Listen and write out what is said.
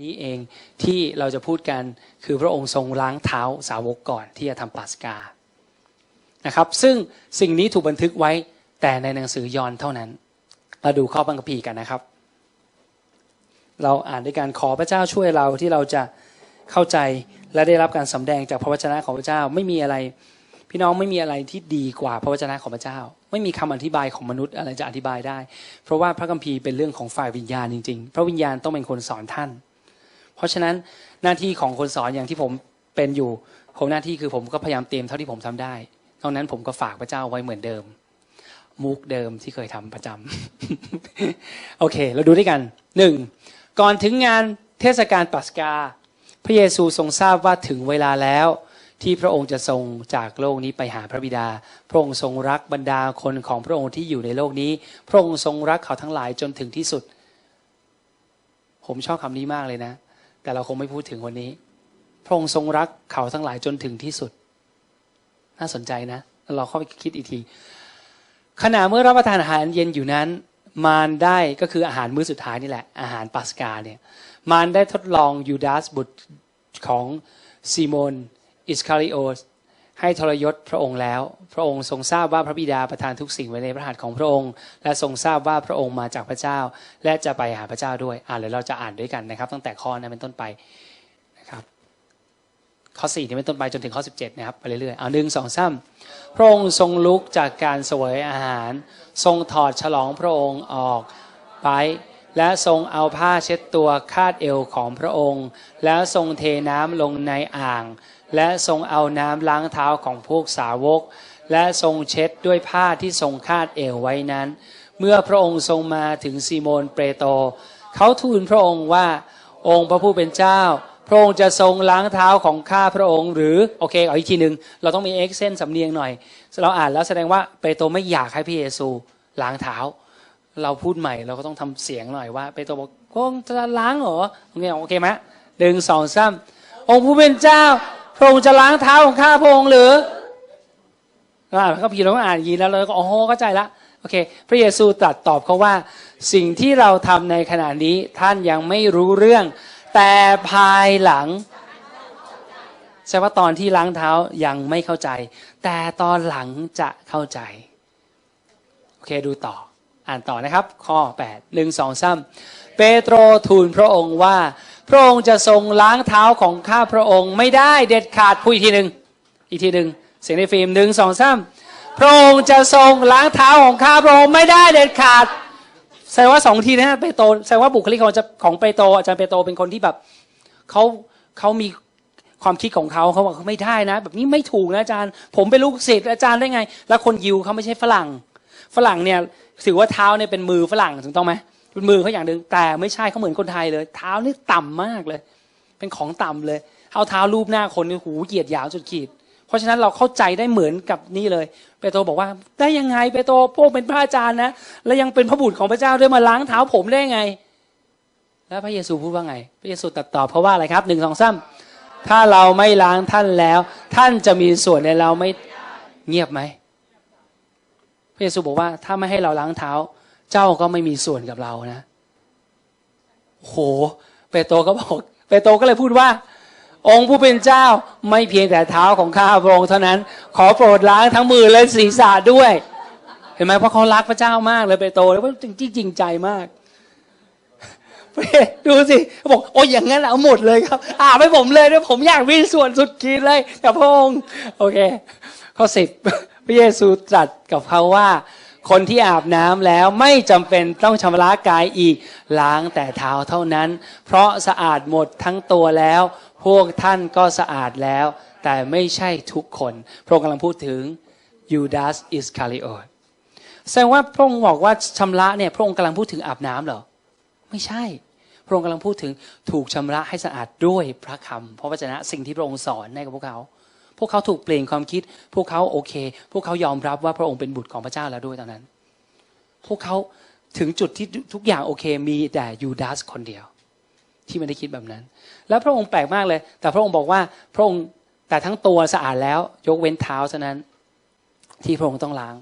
นี้เองที่เราจะพูดกันคือพระองค์ทรงล้างเท้าสาวกก่อนที่จะทำปัสกานะครับ ซึ่งสิ่งนี้ถูกบันทึกไว้แต่ในหนังสือยอห์นเท่านั้น มาดูข้อบังคับพีกันนะครับ เราอ่านด้วยการขอพระเจ้าช่วยเราที่เราจะเข้าใจและได้รับการสำแดงจากพระวจนะของพระเจ้าไม่มีอะไร พี่น้องไม่มีอะไรที่ดีกว่าพระวจนะของพระเจ้า ไม่มีคำอธิบายของมนุษย์อะไรจะอธิบายได้ เพราะว่าพระคัมภีร์เป็นเรื่องของฝ่ายวิญญาณจริงๆ พระวิญญาณต้องเป็นคนสอนท่าน เพราะฉะนั้นหน้าที่ของคนสอนอย่างที่ผมเป็นอยู่ผมหน้าที่คือผมก็พยายามเตรียมเท่าที่ผมทำได้นอกนั้นผมก็ฝากพระเจ้าไว้เหมือนเดิม มุกเดิมที่เคยทำประจำโอเค เราดูด้วยกันหนึ่งก่อนถึงงานเทศกาลปัสกา พระเยซูทรงทราบว่าถึงเวลาแล้ว ที่พระองค์จะทรงจากโลกนี้ไปหาพระบิดา พระองค์ทรงรักบรรดาคนของพระองค์ที่อยู่ในโลกนี้ พระองค์ทรงรักเขาทั้งหลายจนถึงที่สุด ผมชอบคำนี้มากเลยนะ แต่เราคงไม่พูดถึงวันนี้ พระองค์ทรงรักเขาทั้งหลายจนถึงที่สุด น่าสนใจนะ เราเข้าไปคิดอีกที ขณะเมื่อรับประทานอาหารเย็นอยู่นั้น มารได้ก็คืออาหารมื้อสุดท้ายนี่แหละ อาหารปัสกาเนี่ย มารได้ทดลองยูดาสบุตรของซีโมนอิสคาริโอส ให้ทรยศพระองค์แล้ว พระองค์ทรงทราบว่าพระบิดาประทานทุกสิ่งไว้ในพระหัตถ์ของพระองค์ และทรงทราบว่าพระองค์มาจากพระเจ้า และจะไปหาพระเจ้าด้วย อ่านเลยเราจะอ่านด้วยกันนะครับ ตั้งแต่ข้อนั้นเป็นต้นไปนะครับข้อ4นี่เป็นต้นไปจนถึงข้อ 17 นะครับไปเรื่อยๆเอาหนึ่งสองสามพระองค์ทรงลุกจากการเสวยอาหาร ทรงถอดฉลองพระองค์ออกไปและทรงเอาผ้าเช็ดตัวคาดเอวของพระองค์ แล้วทรงเทน้ำลงในอ่าง และทรงเอาน้ำล้างเท้าของพวกสาวก และทรงเช็ดด้วยผ้าที่ทรงคาดเอวไว้นั้น เมื่อพระองค์ทรงมาถึงซีโมนเปโตรเขาทูลพระองค์ว่าองค์พระผู้เป็นเจ้า พระองค์จะทรงล้างเท้าของข้าพระองค์ หรือโอเคเอาอีกทีหนึ่งเราต้องมีเอ็กเซนสำเนียงหน่อย เราอ่านแล้วแสดงว่าเปโตรไม่อยากให้พระเยซูล้างเท้า เราพูดใหม่เราก็ต้องทำเสียงหน่อยว่าเปโตรบอกพระองค์จะล้างเหรอโอเคโอเคไหมหนึ่งสองสามองค์ผู้เป็นเจ้า พระองค์จะล้างเท้าของข้าพระองค์หรืออ่าก็พี่เราก็อ่านอย่างนี้แล้วเราก็อ๋อเข้าใจละโอเค พระเยซูตรัสตอบเขาว่า สิ่งที่เราทำในขณะนี้ท่านยังไม่รู้เรื่อง แต่ภายหลังแสดงว่าตอนที่ล้างเท้ายังไม่เข้าใจ แต่ตอนหลังจะเข้าใจ โอเคดูต่อ อ่านต่อนะครับ ข้อ8 1 2 3เปโตรทูลพระองค์ว่า พระองค์จะทรงล้างเท้าของข้าพระองค์ไม่ได้เด็ดขาดพูดอีกทีหนึ่งอีกทีหนึ่งเสียงในฟิล์มหนึ่งสองสามพระองค์จะทรงล้างเท้าของข้าพระองค์ไม่ได้เด็ดขาดแสดงว่าสองทีนะเปโตรแสดงว่าบุคลิกของของเปโตรอาจารย์เปโตรเป็นคนที่แบบเขาเขามีความคิดของเขาเขาบอกเขาไม่ได้นะ แบบนี้ไม่ถูกนะอาจารย์ ผมเป็นลูกศิษย์อาจารย์ได้ไง แล้วคนยิวเขาไม่ใช่ฝรั่ง ฝรั่งเนี่ยถือว่าเท้าเนี่ยเป็นมือฝรั่งถูกต้องไหมเป็นมือเขาอย่างหนึ่งแต่ไม่ใช่เขาเหมือนคนไทยเลย เท้านี่ต่ำมากเลย เป็นของต่ำเลยเอาเท้ารูปหน้าคนนี่หูเหยียดยาวสุดขีด เพราะฉะนั้นเราเข้าใจได้เหมือนกับนี่เลย เปโตรบอกว่าได้ยังไงเปโตรพวกเป็นพระอาจารย์นะและยังเป็นพระบุตรของพระเจ้าด้วยมาล้างเท้าผมได้ไง แล้วพระเยซูพูดว่าไง พระเยซูตัดตอบเพราะว่าอะไรครับหนึ่งสองสามถ้าเราไม่ล้างท่านแล้ว ท่านจะมีส่วนในเราไม่เงียบไหม เยซูบอกว่าถ้าไม่ให้เราล้างเท้า เจ้าก็ไม่มีส่วนกับเรานะโหเปโตรก็บอกเปโตรก็เลยพูดว่า องค์ผู้เป็นเจ้าไม่เพียงแต่เท้าของข้าพระองค์เท่านั้น ขอโปรดล้างทั้งมือและศีรษะด้วย เห็นไหมเพราะเขารักพระเจ้ามากเลยเปโตรแล้วจริงจริงใจมากดูสิบอกโอ้ยอย่างนั้นเอาหมดเลยครับ อ่าไม่ผมเลยด้วยผมอยากมีส่วนสุดขีดเลยกับพระองค์โอเค ข้อสิบ พระเยซูตรัสกับเขาว่า คนที่อาบน้ำแล้วไม่จำเป็นต้องชำระกายอีกล้างแต่เท้าเท่านั้น เพราะสะอาดหมดทั้งตัวแล้ว พวกท่านก็สะอาดแล้ว แต่ไม่ใช่ทุกคนพระองค์กำลังพูดถึงยูดาสอิสคาริโอตแสดงว่าพระองค์บอกว่าชำระเนี่ยพระองค์กำลังพูดถึงอาบน้ำเหรอไม่ใช่พระองค์กำลังพูดถึงถูกชำระให้สะอาดด้วยพระคำเพราะวจนะสิ่งที่พระองค์สอนให้กับพวกเขา พวกเขาถูกเปลี่ยนความคิด พวกเขาโอเค พวกเขายอมรับว่าพระองค์เป็นบุตรของพระเจ้าแล้วด้วยตอนนั้น พวกเขาถึงจุดที่ทุกอย่างโอเค มีแต่ยูดาสคนเดียว ที่ไม่ได้คิดแบบนั้น แล้วพระองค์แปลกมากเลย แต่พระองค์บอกว่าพระองค์แต่ทั้งตัวสะอาดแล้ว ยกเว้นเท้าเท่านั้น ที่พระองค์ต้องล้าง